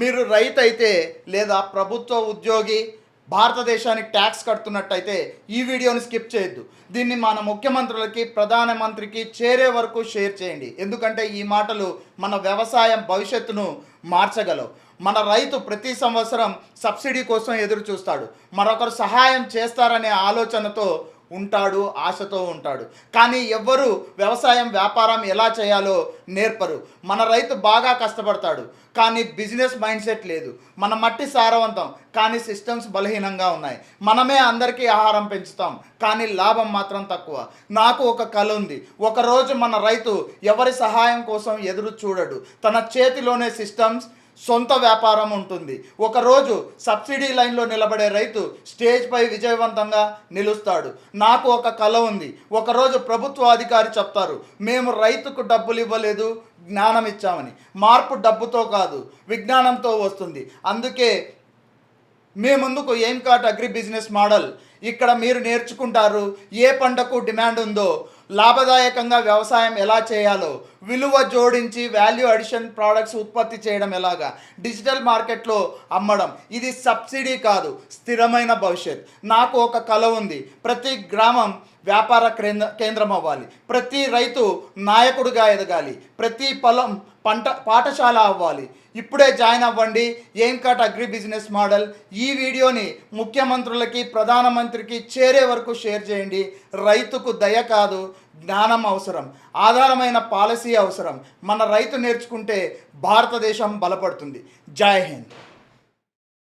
మీరు రైతు అయితే లేదా ప్రభుత్వ ఉద్యోగి భారతదేశానికి ట్యాక్స్ కడుతున్నట్టయితే ఈ వీడియోని స్కిప్ చేయొద్దు. దీన్ని మన ముఖ్యమంత్రులకి ప్రధానమంత్రికి చేరే వరకు షేర్ చేయండి. ఎందుకంటే ఈ మాటలు మన వ్యవసాయం భవిష్యత్తును మార్చగలవు. మన రైతు ప్రతి సంవత్సరం సబ్సిడీ కోసం ఎదురు చూస్తాడు మరొకరు సహాయం చేస్తారనే ఆలోచనతో ఉంటాడు ఆశతో ఉంటాడు. కానీ ఎవ్వరు వ్యవసాయం వ్యాపారం ఎలా చేయాలో నేర్పరు. మన రైతు బాగా కష్టపడతాడు కానీ బిజినెస్ మైండ్ సెట్ లేదు. మన మట్టి సారవంతం కానీ సిస్టమ్స్ బలహీనంగా ఉన్నాయి. మనమే అందరికీ ఆహారం పెంచుతాం కానీ లాభం మాత్రం తక్కువ. నాకు ఒక కళ ఉంది. ఒకరోజు మన రైతు ఎవరి సహాయం కోసం ఎదురు చూడడు. తన చేతిలోనే సిస్టమ్స్ సొంత వ్యాపారం ఉంటుంది. ఒకరోజు సబ్సిడీ లైన్లో నిలబడే రైతు స్టేజ్పై విజయవంతంగా నిలుస్తాడు. నాకు ఒక కళ ఉంది. ఒకరోజు ప్రభుత్వ అధికారి చెప్తారు మేము రైతుకు డబ్బులు ఇవ్వలేదు జ్ఞానం ఇచ్చామని. మార్పు డబ్బుతో కాదు విజ్ఞానంతో వస్తుంది. అందుకే మీ ముందుకు ఏం కాట్ అగ్రి బిజినెస్ మోడల్. ఇక్కడ మీరు నేర్చుకుంటారు ఏ పంటకు డిమాండ్ ఉందో లాభదాయకంగా వ్యవసాయం ఎలా చేయాలో విలువ జోడించి వాల్యూ అడిషన్ ప్రోడక్ట్స్ ఉత్పత్తి చేయడం ఎలాగా? డిజిటల్ మార్కెట్లో అమ్మడం. ఇది సబ్సిడీ కాదు స్థిరమైన భవిష్యత్. నాకు ఒక కళ ఉంది. ప్రతి గ్రామం వ్యాపార కేంద్ర కేంద్రం అవ్వాలి. ప్రతి రైతు నాయకుడిగా ఎదగాలి. ప్రతి పొలం పంట పాఠశాల అవ్వాలి. ఇప్పుడే జాయిన్ అవ్వండి. ఏం కట్ అగ్రి బిజినెస్ మోడల్ ఈ వీడియోని ముఖ్యమంత్రులకి ప్రధానమంత్రికి చేరే వరకు షేర్ చేయండి. రైతుకు దయ కాదు జ్ఞానం అవసరం. ఆధారమైన పాలసీ అవసరం. మన రైతు నేర్చుకుంటే భారతదేశం బలపడుతుంది. జై హింద్.